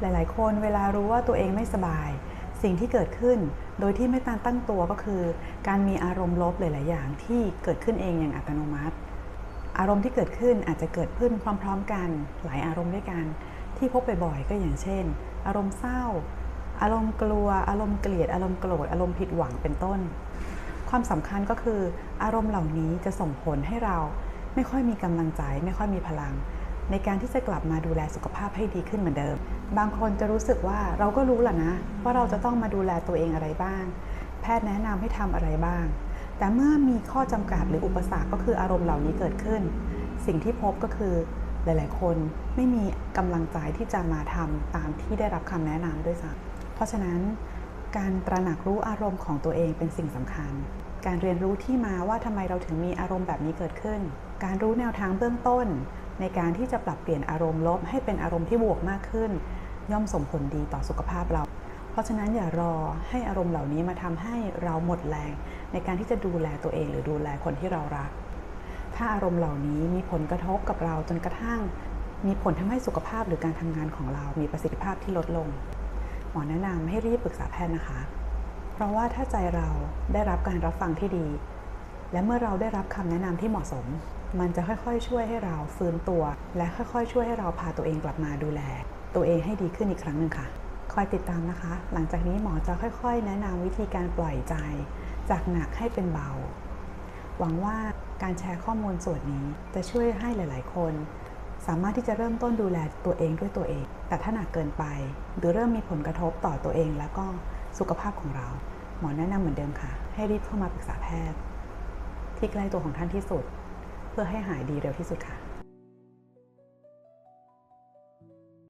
หลาย ๆ คนเวลารู้ว่าตัวเองไม่สบาย สิ่งที่เกิดขึ้น โดยที่ไม่ตันตั้งตัวก็คือ การมีอารมณ์ลบหลาย ๆ อย่างที่เกิดขึ้นเองอย่างอัตโนมัติ อารมณ์ที่เกิดขึ้นอาจจะเกิดขึ้นพร้อม ๆ กันหลายอารมณ์ด้วยกัน ที่พบบ่อยๆก็อย่างเช่น อารมณ์เศร้า อารมณ์กลัว อารมณ์เกลียด อารมณ์โกรธ อารมณ์ผิดหวังเป็นต้น ความสำคัญก็คือ อารมณ์เหล่านี้จะส่งผลให้เราไม่ค่อยมีกำลังใจ ไม่ค่อยมีพลัง ในการที่จะกลับมาดูแลสุขภาพให้ดีขึ้นเหมือนเดิม บางคนจะรู้สึกว่าเราก็รู้แหละนะ ว่าเราจะต้องมาดูแลตัวเองอะไรบ้าง แพทย์แนะนำให้ทำอะไรบ้าง แต่เมื่อมีข้อจำกัดหรืออุปสรรคก็คืออารมณ์เหล่านี้เกิดขึ้น สิ่งที่พบก็คือหลาย ๆ คนไม่มีกำลังใจที่จะมาทำตามที่ได้รับคำแนะนำด้วยซ้ำเพราะฉะนั้นการตระหนักรู้อารมณ์ของตัวเองเป็นสิ่งสำคัญ การเรียนรู้ที่มาว่าทำไมเราถึงมีอารมณ์แบบนี้เกิดขึ้น การรู้แนวทางเบื้องต้น ในการที่จะปรับเปลี่ยนอารมณ์ลบ ให้เป็นอารมณ์ที่บวกมากขึ้น ย่อมส่งผลดีต่อสุขภาพเรา เพราะฉะนั้นอย่ารอให้อารมณ์เหล่านี้มาทำให้เราหมดแรง ในการที่จะดูแลตัวเองหรือดูแลคนที่เรารัก ถ้าอารมณ์เหล่านี้มีผลกระทบกับเราจนกระทั่ง มีผลทำให้สุขภาพหรือการทำงานของเรา มีประสิทธิภาพที่ลดลง หมอแนะนำให้รีบปรึกษาแพทย์นะคะ เพราะว่าถ้าใจเราได้รับการรับฟังที่ดี และเมื่อเราได้รับคำแนะนำที่เหมาะสม มันจะค่อยๆ ช่วยให้เราฟื้นตัว และค่อยๆ ช่วยให้เราพาตัวเองกลับมาดูแล ตัวเองให้ดีขึ้นอีกครั้งหนึ่งค่ะ คอยติดตามนะคะ หลังจากนี้หมอจะค่อยๆ แนะนำวิธีการปล่อยใจ จากหนักให้เป็นเบา หวังว่าการแชร์ข้อมูลส่วนนี้จะช่วยให้หลาย ๆ คน สามารถที่จะเริ่มต้นดูแลตัวเองด้วยตัวเอง แต่ถ้าหนักเกินไป หรือเริ่มมีผลกระทบต่อตัวเองแล้วก็สุขภาพของเรา หมอแนะนำเหมือนเดิมค่ะ ให้รีบเข้ามาปรึกษาแพทย์ ที่ใกล้ตัวของท่านที่สุด พื่อให้หายดีเร็วที่สุดค่ะ